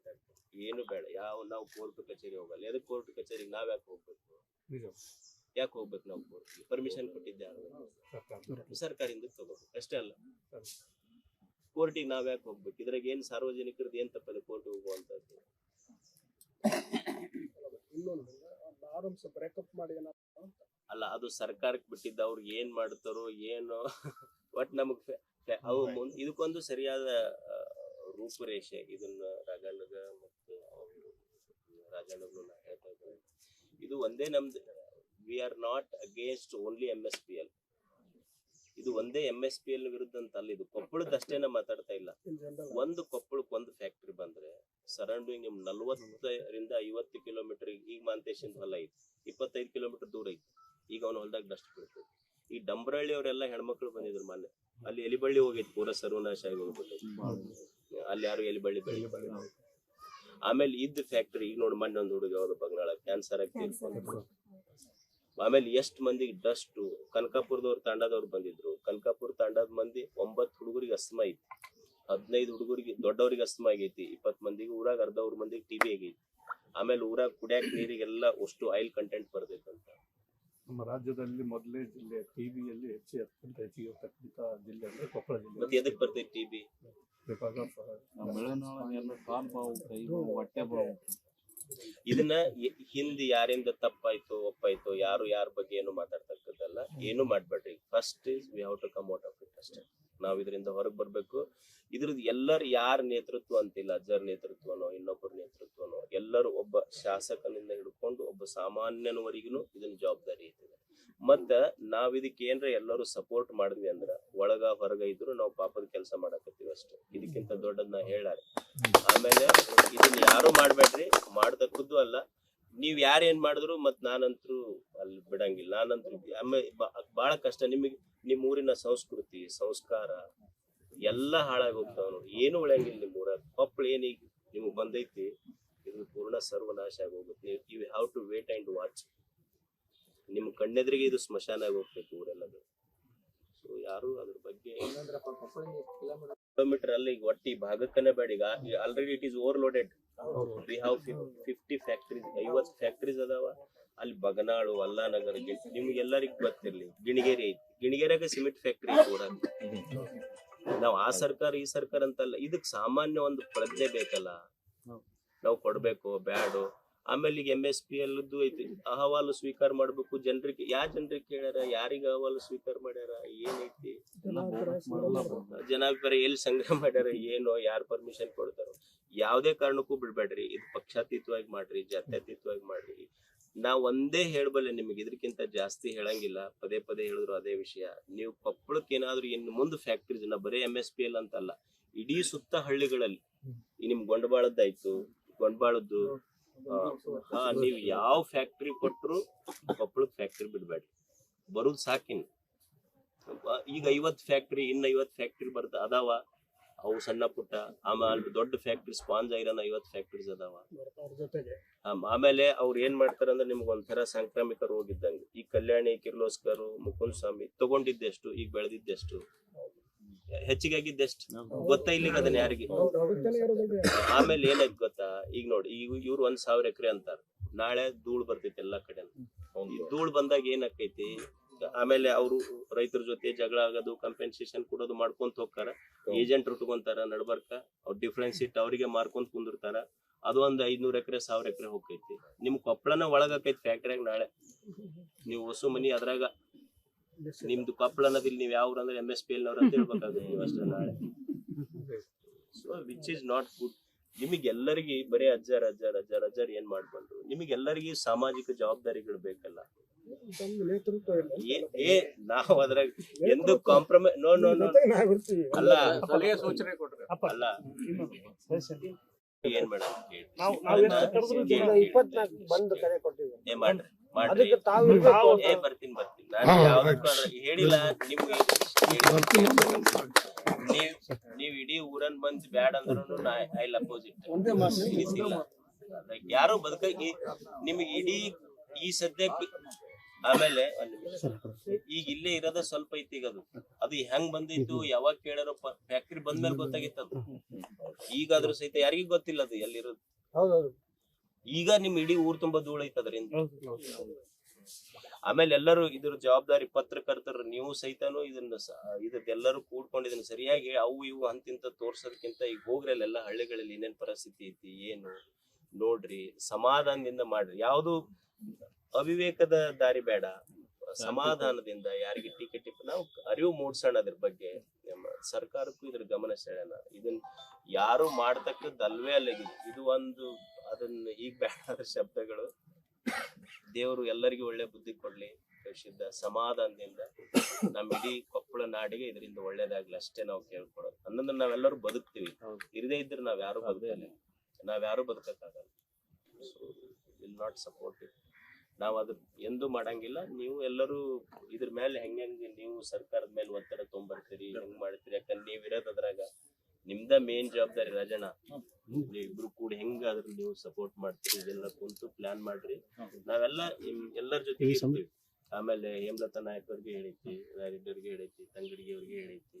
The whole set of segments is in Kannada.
ಮಾತಾಡ್ತಾರೆ ಏನು ಬೇಡ ಯಾವ ನಾವು ಕೋರ್ಟ್ ಕಚೇರಿ ಹೋಗಲ್ಲ. ಎದಕ್ಕೆ ಕೋರ್ಟ್ ಕಚೇರಿಗೆ ನಾವ್ ಯಾಕೆ ಹೋಗ್ಬೇಕು? ಯಾಕೆ ಹೋಗ್ಬೇಕು ನಾವು ಕೋರ್ಟ್ಗೆ ಪರ್ಮಿಷನ್ ಕೊಟ್ಟಿದ್ದೆ ಯಾರು? ಸರ್ಕಾರ ಸರ್ಕಾರದಿಂದ ತಗೋಬೇಕು. ಅಷ್ಟೇ ಅಲ್ಲ. ಕೋರ್ಟಿಗೆ ನಾವ್ ಯಾಕೆ ಹೋಗ್ಬೇಕು? ಇದ್ರಾಗ ಏನ್ ಸಾರ್ವಜನಿಕರದ್ದು ಏನ್ ತಪ್ಪದೆ ಕೋರ್ಟ್ ಹೋಗುವಂತದ್ದು ಅಲ್ಲ ಅದು ಸರ್ಕಾರಕ್ಕೆ ಬಿಟ್ಟಿದ್ದ ಅವ್ರು ಏನ್ ಮಾಡ್ತಾರೋ ಏನು. ಒಟ್ ನಮಗ್ ಅವು ಇದಕ್ಕೊಂದು ಸರಿಯಾದ ರೂಪುರೇಷೆ ಇದನ್ನ ರಾಜಣ್ಣಗ ಮತ್ತು ನಾ ಹೇಳ್ತಾ ಇದ್ದಾರೆ. ಇದು ಒಂದೇ ನಮ್ದು we are not against only M S P L ಇದು ಒಂದೇ ಎಂ ಎಸ್ ಪಿ ಎಲ್ ವಿರುದ್ಧ ಅಂತ ಅಲ್ಲ ಇದು ಕೊಪ್ಪಳದ ನಾ ಮಾತಾಡ್ತಾ ಇಲ್ಲ. ಒಂದು ಕೊಪ್ಪಳಕ್ಕೆ ಒಂದು ಫ್ಯಾಕ್ಟ್ರಿ ಬಂದ್ರೆ ಸರೌಂಡಿಂಗ್ ನಿಮ್ ನಲ್ವತ್ತರಿಂದ ಐವತ್ತು ಕಿಲೋಮೀಟರ್ ಈಗ ಮಾಂತೇಶನ್ ಹೊಲ ಐತಿ ಇಪ್ಪತ್ತೈದು ಕಿಲೋಮೀಟರ್ ದೂರ ಐತಿ. ಈಗ ಅವ್ನ ಹೊಲದಾಗ ಡಸ್ಟ್ ಬೀಳ್ತದೆ ಈ ಡಂಬರಳ್ಳಿ ಅವರೆಲ್ಲ ಹೆಣ್ಮಕ್ಳು ಬಂದಿದ್ರು ಮೊನ್ನೆ ಅಲ್ಲಿ ಎಲಿಬಳ್ಳಿ ಹೋಗೈತಿ ಪೂರ ಸರ್ವನಾಶ ಆಗಿ ಹೋಗ್ಬಿಟ್ಟೈತಿ ಅಲ್ಲಿ ಯಾರು ಎಲ್ಲಿ ಬಳ್ಳಿ ಬೆಳಿ ಆಮೇಲೆ ಇದ್ದ ಫ್ಯಾಕ್ಟ್ರಿ ಈಗ ನೋಡಿ ಮೊನ್ನೆ ಒಂದು ಹುಡುಗ ಯಾವ್ದು ಬಂಗಾಳ ಕ್ಯಾನ್ಸರ್ ಆಗಿ. ಆಮೇಲೆ ಎಷ್ಟು ಮಂದಿಗೆ ಡಸ್ಟ್ ಕನಕಾಪುರದವ್ರ ತಾಂಡದವ್ರು ಬಂದಿದ್ರು. ಕನಕಾಪುರ ತಾಂಡದ ಮಂದಿ ಒಂಬತ್ತು ಹುಡುಗರಿಗೆ ಅಸ್ತಮ ಐತಿ. ಹದಿನೈದು ಹುಡುಗರಿಗೆ ದೊಡ್ಡವ್ರಿಗೆ ಅಸ್ತಮ ಆಗೈತಿ. ಇಪ್ಪತ್ ಮಂದಿಗೆ ಊರಾಗ ಅರ್ಧವ್ರ ಮಂದಿಗೆ ಟಿಬಿ ಆಗೈತಿ. ಆಮೇಲೆ ಊರಾಗ ಕುಡಿಯಾಕ ನೀರಿಗೆಲ್ಲ ಅಷ್ಟು ಆಯಿಲ್ ಕಂಟೆಂಟ್ ಬರ್ತೈತಂತ ನಮ್ಮ ರಾಜ್ಯದಲ್ಲಿ ಮೊದಲೇ ಜಿಲ್ಲೆ ಟಿವಿಯಲ್ಲಿ ಹೆಚ್ಚು ಅತ್ಯಂತ ಹೆಚ್ಚಿಗೆ ಜಿಲ್ಲೆ ಅಂದ್ರೆ ಕೊಪ್ಪಳ ಜಿಲ್ಲೆ. ಮತ್ತೆ ಎದಕ್ ಬರ್ತೈತಿ ಟಿಬಿ ಇದನ್ನ ಹಿಂದ್ ಯಾರಿಂದ ತಪ್ಪಾಯ್ತು, ಒಪ್ಪಾಯ್ತು, ಯಾರು ಯಾರ ಬಗ್ಗೆ ಏನು ಮಾತಾಡ್ತಕ್ಕದ್ದಲ್ಲ ಏನು ಮಾಡ್ಬೇಡ್ರಿ. First is we have to come out of it ಅಷ್ಟೇ ನಾವ್ ಇದರಿಂದ ಹೊರಗೆ ಬರ್ಬೇಕು. ಇದ್ರದ್ದು ಎಲ್ಲರ ಯಾರ ನೇತೃತ್ವ ಅಂತಿಲ್ಲ ಅಜ್ಜರ್ ನೇತೃತ್ವನೋ, ಇನ್ನೊಬ್ಬರ ನೇತೃತ್ವನೋ, ಎಲ್ಲರೂ ಒಬ್ಬ ಶಾಸಕನಿಂದ ಹಿಡ್ಕೊಂಡು ಒಬ್ಬ ಸಾಮಾನ್ಯನವರಿಗೂ ಇದನ್ನ ಜವಾಬ್ದಾರಿ ಐತಿದೆ ಮತ್ತ ನಾವ್ ಇದಕ್ಕೆ ಏನ್ರ ಎಲ್ಲರೂ ಸಪೋರ್ಟ್ ಮಾಡಿದ್ವಿ ಅಂದ್ರ ಒಳಗ ಹೊರಗ ಇದ್ರು ನಾವು ಪಾಪದ ಕೆಲಸ ಮಾಡಕತ್ತೀವಿ ಅಷ್ಟೇ. ಇದಕ್ಕಿಂತ ದೊಡ್ಡದ್ ನಾ ಹೇಳಾರ ಆಮೇಲೆ ಇದನ್ನ ಯಾರು ಮಾಡ್ಬೇಡ್ರಿ? ಮಾಡ್ದಕ್ಕದ್ದು ಅಲ್ಲ. ನೀವ್ ಯಾರು ಏನ್ ಮಾಡಿದ್ರು ಮತ್ ನಾನಂತ್ರು ಅಲ್ಲಿ ಬಿಡಂಗಿಲ್ಲ. ನಾನಂತ್ರು ಆಮೇಲೆ ಬಹಳ ಕಷ್ಟ. ನಿಮಗೆ ನಿಮ್ ಊರಿನ ಸಂಸ್ಕೃತಿ, ಸಂಸ್ಕಾರ ಎಲ್ಲ ಹಾಳಾಗಿ ಹೋಗ್ತಾವ ಏನು ಉಳಿಯಂಗಿಲ್ಲ ನಿಮ್ ಊರಾಗ. ಕೊಪ್ಪಳ ಏನೀಗ ನಿಮ್ಗೆ ಬಂದೈತಿ, ಇದು ಪೂರ್ಣ ಸರ್ವನಾಶ ಆಗಿ ಹೋಗುತ್ತೆ you have to wait and watch ನಿಮ್ ಕಣ್ಣೆದ್ರಿಗೆ ಇದು ಸ್ಮಶಾನ ಆಗಿ ಹೋಗ್ತೈತಿ ಊರೆಲ್ಲದು. ಸೊ ಯಾರು ಅದ್ರ ಬಗ್ಗೆ ಕಿಲೋಮೀಟರ್ ಅಲ್ಲಿ ಒಟ್ಟಿ ಭಾಗಕ್ಕನೇ ಬೇಡ. ಈಗ already it is overloaded we have fifty factories ಐವತ್ ಫ್ಯಾಕ್ಟ್ರೀಸ್ ಅದಾವ. ಅಲ್ಲಿ ಬಗನಾಳು ಅಲ್ಲಾನಗರ ನಿಮ್ಗೆ ನಿಮ್ಗೆಲ್ಲರಿಗೂ ಗೊತ್ತಿರ್ಲಿ. ಗಿಣಿಗೇರಿ ಐತಿ. ಗಿಣಿಗೇರಿಯಾಗ ಸಿಮೆಂಟ್ ಫ್ಯಾಕ್ಟ್ರಿ ಊರಾಗ. ನಾವ್ ಆ ಸರ್ಕಾರ ಈ ಸರ್ಕಾರ ಅಂತಲ್ಲ. ಇದಕ್ ಸಾಮಾನ್ಯ ಒಂದು ಪ್ರಜ್ಞೆ ಬೇಕಲ್ಲ. ನಾವು ಕೊಡ್ಬೇಕು ಬ್ಯಾಡು. ಆಮೇಲೆ ಈಗ ಎಂ ಎಸ್ ಪಿ ಅಲ್ಲದ್ದು ಐತಿ. ಅಹವಾಲು ಸ್ವೀಕಾರ ಮಾಡ್ಬೇಕು. ಜನರಿಗೆ, ಯಾ ಜನರಿಗೆ ಕೇಳ್ಯಾರ, ಯಾರಿಗ ಅಹವಾಲು ಸ್ವೀಕಾರ ಮಾಡ್ಯಾರ ಏನೈತಿ ಜನಾಭಿಪ್ರಾಯ ಎಲ್ಲಿ ಸಂಗ್ರಹ ಮಾಡ್ಯಾರ, ಏನೋ, ಯಾರು ಪರ್ಮಿಷನ್ ಕೊಡ್ತಾರೋ. ಯಾವುದೇ ಕಾರಣಕ್ಕೂ ಬಿಡ್ಬೇಡ್ರಿ. ಇದು ಪಕ್ಷಾತೀತವಾಗಿ ಮಾಡ್ರಿ, ಜಾತ್ಯತೀತವಾಗಿ ಮಾಡ್ರಿ. ನಾ ಒಂದೇ ಹೇಳ್ಬಲ್ಲೆ ನಿಮಗೆ ಇದಕ್ಕಿಂತ ಜಾಸ್ತಿ ಹೇಳಂಗಿಲ್ಲ. ಪದೇ ಪದೇ ಹೇಳಿದ್ರು ಅದೇ ವಿಷಯ. ನೀವು ಕೊಪ್ಪಳಕ್ಕೆ ಏನಾದ್ರು ಇನ್ನು ಮುಂದೆ ಫ್ಯಾಕ್ಟ್ರೀಸ್ ನಾ ಬರೀ ಎಂ ಎಸ್ ಪಿ ಎಲ್ ಅಂತಲ್ಲ, ಇಡೀ ಸುತ್ತ ಹಳ್ಳಿಗಳಲ್ಲಿ, ಈ ನಿಮ್ ಗೊಂಡಬಾಳದ್ದಾಯ್ತು ಗೊಂಡಬಾಳದ್ದು ನೀವ್ ಯಾವ ಫ್ಯಾಕ್ಟ್ರಿ ಕೊಟ್ರು ಕೊಪ್ಪಳಕ್ ಫ್ಯಾಕ್ಟ್ರಿ ಬಿಡ್ಬೇಡ್ರಿ. ಬರುದ್ ಸಾಕಿನ್. ಈಗ ಐವತ್ ಫ್ಯಾಕ್ಟ್ರಿ ಇನ್ನ ಐವತ್ ಫ್ಯಾಕ್ಟ್ರಿ ಬರ್ತ ಅದಾವ. ಅವು ಸಣ್ಣ ಪುಟ್ಟ ಆಮೇಲೆ ದೊಡ್ಡ ಫ್ಯಾಕ್ಟ್ರಿ ಸ್ಪಾಂಜ್ ಐರನ್ ಐವತ್ ಫ್ಯಾಕ್ಟ್ರೀಸ್ ಅದಾವ. ಆಮೇಲೆ ಅವ್ರು ಏನ್ ಮಾಡ್ತಾರೆ ಅಂದ್ರೆ ನಿಮ್ಗೆ ಒಂಥರ ಸಾಂಕ್ರಾಮಿಕ ರೋಗ ಇದ್ದಂಗೆ. ಈ ಕಲ್ಯಾಣಿ ಕಿರ್ಲೋಸ್ಕರ್ ಮುಕುಂದ್ ಸ್ವಾಮಿ ತಗೊಂಡಿದ್ದೆಷ್ಟು ಈಗ ಬೆಳೆದಿದ್ದೆಷ್ಟು. ಹೆಚ್ಚಿಗೆ ಆಗಿದ್ದೆಷ್ಟು ಗೊತ್ತಾ ಇಲ್ಲಿಗೆ ಅದನ್ನ ಯಾರಿಗೆ? ಆಮೇಲೆ ಏನಾಯ್ತು ಗೊತ್ತಾ? ಈಗ ನೋಡಿ ಈಗ ಇವ್ರು ಒಂದ್ ಸಾವಿರ ಎಕರೆ ಅಂತಾರ. ನಾಳೆ ಧೂಳು ಬರ್ತೈತಿ ಎಲ್ಲಾ ಕಡೆ ಧೂಳು ಧೂಳ್ ಬಂದಾಗ ಏನಾಕೈತಿ ಆಮೇಲೆ ಅವರು ರೈತರ ಜೊತೆ ಜಗಳ ಆಗೋದು ಕಂಪೆನ್ಸೇಷನ್ ಕೊಡೋದು ಮಾಡ್ಕೊಂತ ಹೋಗ್ತಾರ. ಏಜೆಂಟ್ ಉಟ್ಕೊಂತಾರ ನಡ್ಬರ್ಕ. ಅವ್ರ ಡಿಫ್ರೆನ್ಸ್ ಇಟ್ಟು ಅವರಿಗೆ ಮಾರ್ಕೊಂತ ಕುಂದಿರ್ತಾರ. ಅದು ಒಂದ್ ಐದ್ನೂರ್ ಎಕರೆ ಸಾವಿರ ಎಕರೆ ಹೋಗ್ತೈತಿ. ನಿಮ್ ಕೊಪ್ಪಳನ ಒಳಗಾಕೈತಿ ಫ್ಯಾಕ್ಟ್ರಿಯಾಗ ನಾಳೆ. ನೀವು ಹೊಸ ಮನಿ ಅದ್ರಾಗ ನಿಮ್ದು ಕೊಪ್ಪಳ ಅನ್ನೋದಿಲ್ಲ ನೀವು ಯಾವ ಅಂದ್ರೆ ಎಂ ಎಸ್ ಪಿ ಎಲ್ ನವ್ರ ಅಂತ ಹೇಳ್ಬೇಕಾಗುತ್ತೆ ನೀವು ಅಷ್ಟೇ ನಾಳೆ. So which is not good ನಿಮಗೆಲ್ಲರಿಗೆ ಬರೀ ಅಜ್ಜಾರ್ ಅಜ್ಜಾರ್ ಅಜ್ಜಾರ್ ಅಜ್ಜಾರ್ ಏನ್ ಮಾಡ್ಬಂದ್ರು ನಿಮಗೆಲ್ಲರಿಗೆ ಸಾಮಾಜಿಕ ಜವಾಬ್ದಾರಿಗಳು ಬೇಕಲ್ಲ. ಏ ಏ ನಾವು ಅದ್ರಾಗ ಎಂದು ಕಾಂಪ್ರಮೈಸ್ ನೋ ನೋ ನೋ. ಅಲ್ಲ. ಸಲಹೆ ಸೂಚನೆ ಕೊಡ್ರಿ ಅಲ್ಲ ಏನ್ ಮೇಡಮ್ ಮಾಡ್ರಿ ಮಾಡ್ರಿ. ಅದಕ್ಕೆ ತಾವು ಇರ್ಬೇಕು. ಏ ಬರ್ತೀನಿ ಬರ್ತೀನಿ. ಹೇಳಿಲ್ಲ ನಿಮ್ಗೆ ನೀವ್ ನೀವ್ ಇಡೀ ಊರನ್ ಬಂದ್ ಬ್ಯಾಡ್ ಅಂದ್ರೂ ಐ ಅಪೋಸಿಟ್ ಒಂದೇ ಯಾರು ಬದುಕಿ ನಿಮ್ಗೆ ಇಡೀ ಈ ಸದ್ಯಕ್ಕೆ ಆಮೇಲೆ ಈಗ ಇಲ್ಲೇ ಇರೋದ ಸ್ವಲ್ಪ ಐತಿ ಈಗ ಅದು. ಅದು ಹೆಂಗ್ ಬಂದಿತ್ತು ಯಾವಾಗ ಕೇಳಾರೋ ಫ್ಯಾಕ್ಟ್ರಿ ಬಂದ್ಮೇಲೆ ಗೊತ್ತಾಗಿತ್ತು ಅದು. ಈಗ ಅದ್ರ ಸಹಿತ ಯಾರಿಗೂ ಗೊತ್ತಿಲ್ಲ ಅದು ಎಲ್ಲಿರೋದು. ಈಗ ನಿಮ್ ಇಡೀ ಊರ್ ತುಂಬಾ ಧೂಳ ಐತದ್ರಿಂದ ಅದರಿಂದ ಆಮೇಲೆ ಎಲ್ಲರೂ ಇದ್ರ ಜವಾಬ್ದಾರಿ ಪತ್ರಕರ್ತರು ನೀವು ಸಹಿತನು ಇದನ್ನ ಇದಕ್ಕೆಲ್ಲರೂ ಕೂಡ್ಕೊಂಡು ಇದನ್ನ ಸರಿಯಾಗಿ ಅವು ಇವು ಅಂತಿಂತ ತೋರ್ಸೋದಕ್ಕಿಂತ ಈಗ ಹೋಗ್ರಿ ಅಲ್ಲೆಲ್ಲ ಹಳ್ಳಿಗಳಲ್ಲಿ ಏನೇನ್ ಪರಿಸ್ಥಿತಿ ಐತಿ, ಏನು? ನೋಡ್ರಿ, ಸಮಾಧಾನದಿಂದ ಮಾಡ್ರಿ. ಯಾವುದು ಅವಿವೇಕದ ದಾರಿ ಬೇಡ. ಸಮಾಧಾನದಿಂದ ಯಾರಿಗೆ ಟೀಕೆ ಟಿಪ್ ನಾವು ಅರಿವು ಮೂಡ್ಸೋಣ ಅದ್ರ ಬಗ್ಗೆ. ಸರ್ಕಾರಕ್ಕೂ ಇದ್ರ ಗಮನ ಸೆಳೆಯೋಣ. ಇದನ್ನ ಯಾರು ಮಾಡ್ತಕ್ಕದ್ದು ಅಲ್ವೇ ಅಲ್ಲ. ಇದು ಒಂದು ಅದನ್ನ ಈಗ ಬೇಡ ಶಬ್ದಗಳು. ದೇವರು ಎಲ್ಲರಿಗೂ ಒಳ್ಳೆ ಬುದ್ಧಿ ಕೊಡ್ಲಿ ಶುದ್ಧ ಸಮಾಧಾನದಿಂದ. ನಮ್ಮ ಇಡೀ ಕೊಪ್ಪಳ ನಾಡಿಗೆ ಇದರಿಂದ ಒಳ್ಳೇದಾಗ್ಲಿ ಅಷ್ಟೇ ನಾವು ಕೇಳ್ಕೊಡೋದು ಅನ್ನಂದ್ರೆ ನಾವೆಲ್ಲರೂ ಬದುಕ್ತಿವಿ. ಇರದೇ ಇದ್ರೆ ನಾವ್ ಯಾರು ಬದುಕಲ್ಲ. ನಾವ್ ಯಾರು ಬದುಕಕ್ಕಾಗಲ್ಲ. ವಿಲ್ ನಾಟ್ ಸಪೋರ್ಟ್ ಇಟ್ ನಾವ್ ಅದ್ರ ಎಂದು ಮಾಡಂಗಿಲ್ಲ. ನೀವು ಎಲ್ಲರೂ ಇದ್ರ ಮೇಲೆ ಹೆಂಗ್ ಹೆಂಗ್ ನೀವು ಸರ್ಕಾರದ ಮೇಲೆ ಒತ್ತಡ ತೊಗೊಂಬರ್ತೀರಿ ಹೆಂಗ್ ಮಾಡ್ತೀರಿ? ಯಾಕಂದ್ರೆ ನೀವ್ ಇರೋದ್ ಅದ್ರಾಗ ನಿಮ್ದ ಮೇನ್ ಜವಾಬ್ದಾರಿ ರಾಜಣ್ಣ. ಇಬ್ರು ಕೂಡ ಹೆಂಗ ಆದ್ರೂ ನೀವು ಸಪೋರ್ಟ್ ಮಾಡ್ತೀರಿ ಇದೆಲ್ಲ ಕುಂತು ಪ್ಲಾನ್ ಮಾಡ್ರಿ. ನಾವೆಲ್ಲ ನಿಮ್ ಎಲ್ಲರ ಜೊತೆ ಇರ್ತೀವಿ. ಆಮೇಲೆ ಹೇಮಲತಾ ನಾಯಕ್ ಅವ್ರಿಗೆ ಹೇಳೈತಿ ರಾಯರೆಡ್ಡಿ ಹೇಳೈತಿ ತಂಗಡಿಗೆ ಅವ್ರಿಗೆ ಹೇಳೈತಿ.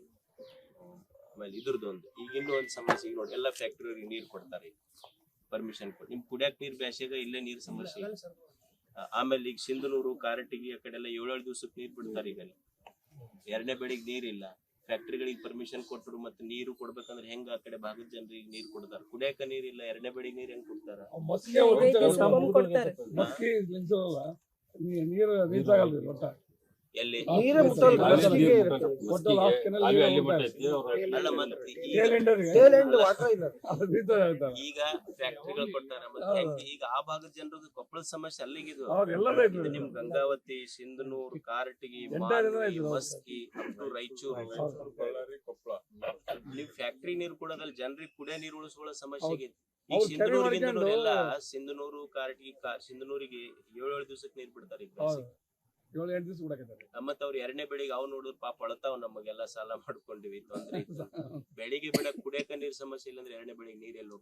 ಆಮೇಲೆ ಇದ್ರದ್ದು ಒಂದು. ಈಗ ಇನ್ನೂ ಒಂದು ಸಮಸ್ಯೆ ಈಗ ನೋಡಿ ಎಲ್ಲ ಫ್ಯಾಕ್ಟ್ರಿ ನೀರ್ ಕೊಡ್ತಾರೆ ಪರ್ಮಿಷನ್ ಕೊಟ್ಟು ನಿಮ್ ಕುಡಿಯಕ್ ನೀರ್ ಬ್ಯಾಸ್ಯಾಗ ಇಲ್ಲೇ ನೀರ್ ಸಮಸ್ಯೆ ಆಮೇಲೆ ಈಗ ಸಿಂಧನೂರು ಕಾರಟಗಿ ಆ ಕಡೆ ಎಲ್ಲ ಏಳೇಳು ದಿವ್ಸಕ್ಕೆ ನೀರ್ ಬಿಡ್ತಾರೆ ಈಗ ಎರಡನೇ ಬೆಳಿಗ್ಗೆ ನೀರಿಲ್ಲ. ಫ್ಯಾಕ್ಟ್ರಿಗಳಿಗೆ ಪರ್ಮಿಷನ್ ಕೊಟ್ಟರು ಮತ್ತೆ ನೀರು ಕೊಡ್ಬೇಕಂದ್ರೆ ಹೆಂಗ ಆ ಕಡೆ ಭಾಗದ ಜನರಿಗೆ ನೀರ್ ಕೊಡ್ತಾರ? ಕುಡಿಯಕ ನೀರಿಲ್ಲ ಎರಡನೇ ಬೆಳಿ ನೀರ್ ಹೆಂಗ್ ಕೊಡ್ತಾರ? ನೀರು ನಿಲ್ಸಾಗಲ್ರಿ ಒಟ್ಟ. ಎಲ್ಲಿ ಈಗ ಫ್ಯಾಕ್ಟ್ರಿಗಳು ಕೊಟ್ಟಾರ ಮತ್ತೆ ಈಗ ಆ ಭಾಗದ ಜನರಿಗೆ ಕೊಪ್ಪಳ ಸಮಸ್ಯೆ ಅಲ್ಲಿಗಿದು. ನಿಮ್ ಗಂಗಾವತಿ ಸಿಂಧನೂರ್ ಕಾರಟಗಿ. ಮಸ್ಕಿ ರಾಯಚೂರು. ನೀವ್ ಫ್ಯಾಕ್ಟ್ರಿ ನೀರ್ ಕೊಡೋದ್ರಲ್ಲಿ ಜನರಿಗೆ ಕುಡಿಯ ನೀರು ಉಳಿಸ್ಕೊಳ್ಳೋ ಸಮಸ್ಯೆ ಇದೆ ಈಗ ಎಲ್ಲ ಸಿಂಧನೂರು ಕಾರಟಗಿ ಸಿಂಧನೂರಿಗೆ ಏಳು ಏಳು ದಿವಸಕ್ಕೆ ನೀರ್ ಬಿಡ್ತಾರೆ ಈಗ ಏಳು ಎಂಟು ದಿವಸ ಬಿಡಕತ್ತಾರೆ ಮತ್ತ ಅವ್ರ ಎರಡನೇ ಬೆಳಿಗ್ಗೆ ಅವ್ ನೋಡಿದ್ರು ಪಾಪ ಅಳತಾವ್ ನಮಗೆಲ್ಲ ಸಾಲ ಮಾಡ್ಕೊಂಡಿವಿ ತೊಂದ್ರೆ ಇತ್ತು ಬೆಳಿಗ್ಗೆ ಬಿಡ ಕುಡಿಯಕ ನೀರ್ ಸಮಸ್ಯೆ ಇಲ್ಲ ಅಂದ್ರೆ ಎರಡನೇ ಬೆಳಿಗ್ಗೆ ನೀರ್ ಎಲ್ಲಿ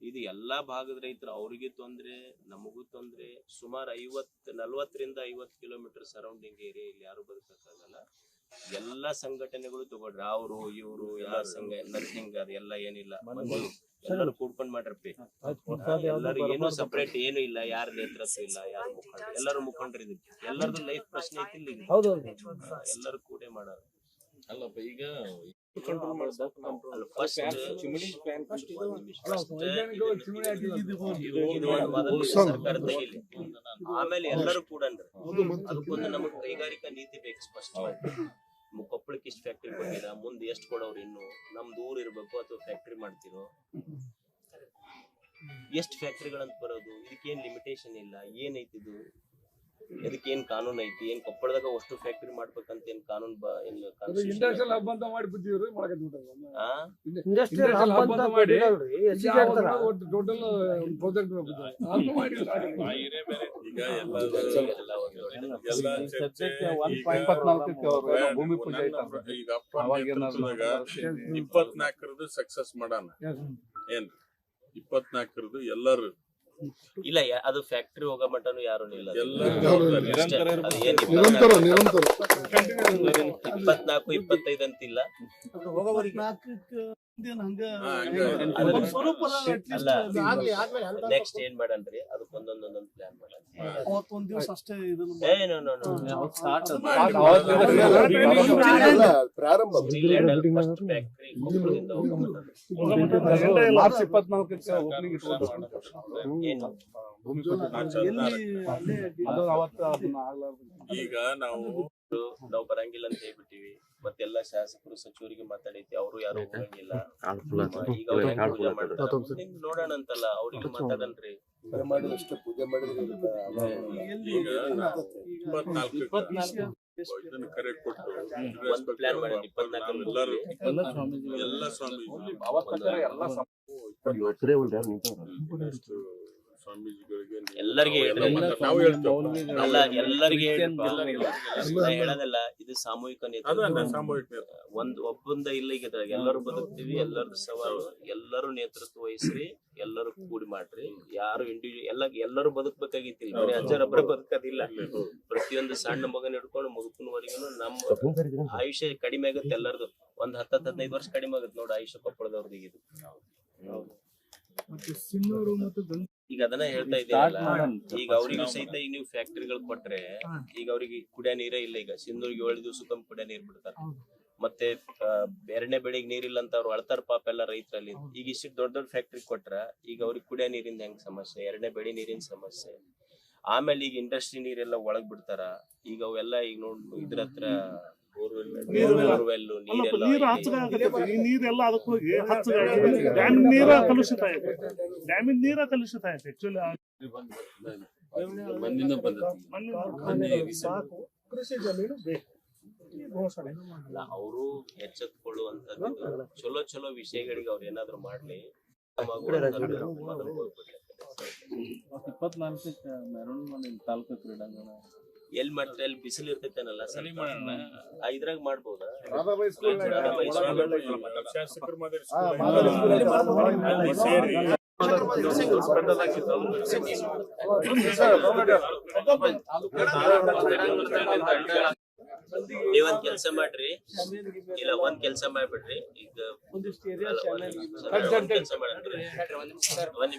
ಇದು ಎಲ್ಲಾ ಭಾಗದ ರೈತರು ಅವ್ರಿಗೆ ತೊಂದ್ರೆ ನಮಗೂ ತೊಂದ್ರೆ. ಸುಮಾರು ಐವತ್ ನಲ್ವತ್ತರಿಂದ ಐವತ್ ಕಿಲೋಮೀಟರ್ ಸರೌಂಡಿಂಗ್ ಏರಿಯಾ ಇಲ್ಲಿ ಯಾರು ಬದುಕಕ್ಕಾಗಲ್ಲ. ಎಲ್ಲಾ ಸಂಘಟನೆಗಳು ತಗೊಳ್ರಿ. ಅವ್ರು ಇವ್ರು ಯಾರ ಸಂಘ ನರ್ಸಿಂಗ್ ಅದೆಲ್ಲ ಎಲ್ಲ ಏನಿಲ್ಲ ಎಲ್ಲರೂ ಕೂಡ್ಕೊಂಡ್ ಮಾಡ್ರಪ್ಪಿ ಎಲ್ಲರೂ ಏನು ಸಪರೇಟ್ ಏನು ಇಲ್ಲ ಯಾರ ನೇತೃತ್ವ ಇಲ್ಲ ಯಾರ ಮುಖಂಡ ಎಲ್ಲರೂ ಮುಖಂಡರು ಇದಕ್ಕೆ. ಎಲ್ಲರದು ಲೈಫ್ ಪ್ರಶ್ನೆ ಐತಿ ಇಲ್ಲಿ. ಎಲ್ಲರೂ ಕೂಡೇ ಮಾಡೋದು ಅಲ್ಲಪ್ಪ ಈಗ ಆಮೇಲೆ ಎಲ್ಲರೂ ಕೂಡ ಅದಕ್ಕೊಂದು ನಮಗ್ ಕೈಗಾರಿಕಾ ನೀತಿ ಬೇಕು ಸ್ಪಷ್ಟವಾಗಿ. ಕೊಪ್ಪಳಕ್ಕೆ ಇಷ್ಟು ಫ್ಯಾಕ್ಟ್ರಿ ಕೊಟ್ಟಿಲ್ಲ ಮುಂದೆ ಎಷ್ಟು ಕೊಡೋರು ಇನ್ನು? ನಮ್ದು ಊರ್ ಇರ್ಬೇಕು ಅಥವಾ ಫ್ಯಾಕ್ಟ್ರಿ ಮಾಡ್ತಿರೋ? ಎಷ್ಟು ಫ್ಯಾಕ್ಟ್ರಿಗಳಂತ ಬರೋದು? ಏನು ಲಿಮಿಟೇಷನ್ ಇಲ್ಲ? ಏನೈತಿ ಇದು ಏನ್ ಕಾನೂನ್ ಐತಿ? ಏನ್ ಕೊಪ್ಪಳದಾಗ ಅಷ್ಟು ಫ್ಯಾಕ್ಟರಿ ಮಾಡ್ಬೇಕಂತ ಏನ್ ಕಾನೂನ್ ಇಂಡಸ್ಟ್ರಿಯಲ್ ಹಬ್ ಅಂತ ಮಾಡಿ ಬಿಟ್ಟಿವ್ರಿ? ಇಂಡಸ್ಟ್ರಿಯಲ್ ಹಬ್ ಅಂತ ಮಾಡಿ ಟೋಟಲ್ ಪ್ರಾಜೆಕ್ಟ್ ಭೂಮಿ ಪೂಜೆ ಈಗ ಇಪ್ಪತ್ನಾಲ್ಕರದು ಸಕ್ಸಸ್ ಮಾಡಾನ ಏನ್ರಿ? ಇಪ್ಪತ್ನಾಲ್ಕರದು ಎಲ್ಲರೂ ಇಲ್ಲ ಯಾ- ಅದು ಫ್ಯಾಕ್ಟರಿ ಹೋಗೋ ಮಟ್ಟನು ಯಾರು ಇಲ್ಲ ಇಪ್ಪತ್ನಾಲ್ಕು ಇಪ್ಪತ್ತೈದು ಅಂತಿಲ್ಲ. ನೆಕ್ಸ್ಟ್ ಏನ್ ಮಾಡಲ್ರಿ ಅದಕ್ಕೆ ಒಂದೊಂದ್ ಒಂದೊಂದ್ ಪ್ಲಾನ್ ಪ್ರಾರಂಭ ಮಾರ್ಚ್ ಇಪ್ಪತ್ನಾಲ್ಕಕ್ಕೆ ಓಪನಿಂಗ್ ಈಗ ನಾವು ನಾವು ಬರಂಗಿಲ್ಲ ಅಂತ ಹೇಳ್ಬಿಟ್ಟಿವಿ ಶಾಸಕರು ಸಚಿವರಿಗೆ ಮಾತಾಡೈತಿ ಅವರು ಯಾರು ಹೋಗಂಗಿಲ್ಲ ಈಗ ಅವ್ರು ಹೆಂಗ್ ಪೂಜೆ ಮಾಡ್ತಾರೆ ನಿಮ್ಗ್ ನೋಡೋಣ ಅಂತಲ್ಲ ಅವ್ರಿಗೆ ಮಾತಾಡನ್ರಿ ಮಾಡಿದಷ್ಟು ಪೂಜೆ ಮಾಡಿದ್ರೆ ಇದನ್ನ ಕರೆ ಕೊಟ್ಟು ಎಲ್ಲರೂ ಎಲ್ಲ ಸ್ವಾಮೀಜಿ ಸ್ವಾಮೀಜಿಗಳಿಗೆ ಎಲ್ಲರಿಗೆ ಅಲ್ಲ ಎಲ್ಲರಿಗೆ. ಹೇಳೋದಲ್ಲ ಇದು ಸಾಮೂಹಿಕ ನೇತೃತ್ವ. ಒಂದ್ ಒಬ್ಬಂದ ಇಲ್ಲ ಈಗ ಇದ್ರಾಗ ಎಲ್ಲರೂ ಬದುಕ್ತಿವಿ ಎಲ್ಲರದ್ದು ಸವಾಲು ಎಲ್ಲರೂ ನೇತೃತ್ವ ವಹಿಸ್ರಿ ಎಲ್ಲರೂ ಕೂಡಿ ಮಾಡ್ರಿ. ಯಾರು ಇಂಡಿವಿಜುವಲ್ ಎಲ್ಲ ಎಲ್ಲರೂ ಬದುಕ್ಬೇಕಾಗಿತ್ತಿಲ್ಲ. ಬರೀ ಅಜ್ಜರೊಬ್ಬರ ಬದುಕೋದಿಲ್ಲ. ಪ್ರತಿಯೊಂದು ಸಣ್ಣ ಮಗನ ಹಿಡ್ಕೊಂಡು ಮುದುಕನವರೆಗೂ ನಮ್ಮ ಆಯುಷ್ಯ ಕಡಿಮೆ ಆಗುತ್ತೆ ಎಲ್ಲರದು ಒಂದ್ ಹತ್ತತ್ತು ಹದಿನೈದು ವರ್ಷ ಕಡಿಮೆ ಆಗುತ್ತೆ ನೋಡಿ ಆಯುಷ್ಯ ಕೊಪ್ಪಳದವ್ರದ್ದು ಇದು. ಮತ್ತೆ ಸಿನ್ನೂರು ಮತ್ತು ಗಂಗ ಈಗ ಅದನ್ನ ಹೇಳ್ತಾ ಇದ್ದೀರಲ್ಲ ಈಗ ಅವ್ರಿಗೂ ಸಹಿತ ಈಗ ನೀವು ಫ್ಯಾಕ್ಟರಿಗಳು ಕೊಟ್ರೆ ಈಗ ಅವ್ರಿಗೆ ಕುಡಿಯೋ ನೀರೇ ಇಲ್ಲ ಈಗ. ಸಿಂಧೂರಿಗೆ ಏಳು ದಿವಸಕ್ಕೊಮ್ಮೆ ಕುಡಿಯೋ ನೀರ್ ಬಿಡ್ತಾರೆ. ಮತ್ತೆ ಎರಡನೇ ಬೆಳೆಗೆ ನೀರಿಲ್ಲ ಅಂತ ಅವ್ರು ಅಳ್ತಾರ ಪಾಪ ಎಲ್ಲ ರೈತರಲ್ಲಿ. ಈಗ ಇಷ್ಟು ದೊಡ್ಡ ದೊಡ್ಡ ಫ್ಯಾಕ್ಟ್ರಿ ಕೊಟ್ರ ಈಗ ಅವ್ರಿಗೆ ಕುಡಿಯ ನೀರಿಂದ ಹೆಂಗ್ ಸಮಸ್ಯೆ? ಎರಡನೇ ಬೆಳಿ ನೀರಿನ ಸಮಸ್ಯೆ. ಆಮೇಲೆ ಈಗ ಇಂಡಸ್ಟ್ರಿ ನೀರೆಲ್ಲ ಒಳಗ್ ಬಿಡ್ತಾರ. ಈಗ ಅವೆಲ್ಲ ಈಗ ನೋಡ್ ಇದ್ರ ಹತ್ರ ನೀರು ಹಚ್ಚಗಾಗತ್ತೆ ಈ ನೀರೆಲ್ಲ ಅದಕ್ಕೆ ಹೋಗಿ ಹಚ್ಚಗಾಗಿ ಡ್ಯಾಮಿನ ನೀರ ಕಲುಷಿತ ಆಯ್ತು ಡ್ಯಾಮಿನ ನೀರ ಕಲುಷಿತ ಆಯ್ತು ಆಕ್ಚುಲಿ ಸಾಕು. ಕೃಷಿ ಜಮೀನು ಬೇಕು. ಈ ಘೋಷಣೆ. ಅಲ್ಲ ಅವರು ಎಚ್ಚೆತ್ಕೊಳ್ಳುವಂತದ್ದು. ಚಲೋ ಚಲೋ ವಿಷಯಗಳಿಗೆ ಅವ್ರು ಏನಾದ್ರು ಮಾಡ್ಲಿ. ಇಪ್ಪತ್ನಾಲ್ಕ. ಇಪ್ಪತ್ನಾಲ್ಕಕ್ಕೆ ಮೆರವಣಿಗೆ ಮಾಡಿ ತಾಲೂಕು ಕ್ರೀಡಾಂಗಣ ಎಲ್ ಮಾಡ್ತಾರೆ ಅಲ್ಲಿ ಬಿಸಿಲು ಇರ್ತೈತೇನಲ್ಲ ಸ್ವಲ್ಪ. ಆ, ಇದ್ರಾಗ ಮಾಡ್ಬೋದಾ? ನೀವೊಂದ್ ಕೆಲ್ಸ ಮಾಡ್ರಿ. ಇಲ್ಲ ಒಂದ್ ಕೆಲ್ಸ ಮಾಡ್ಬಿಡ್ರಿ. ಈಗ ಒಂದ್ ಕೆಲ್ಸ ಮಾಡ್ರಿ. ಒಂದ್ ನಿಮಿಷ.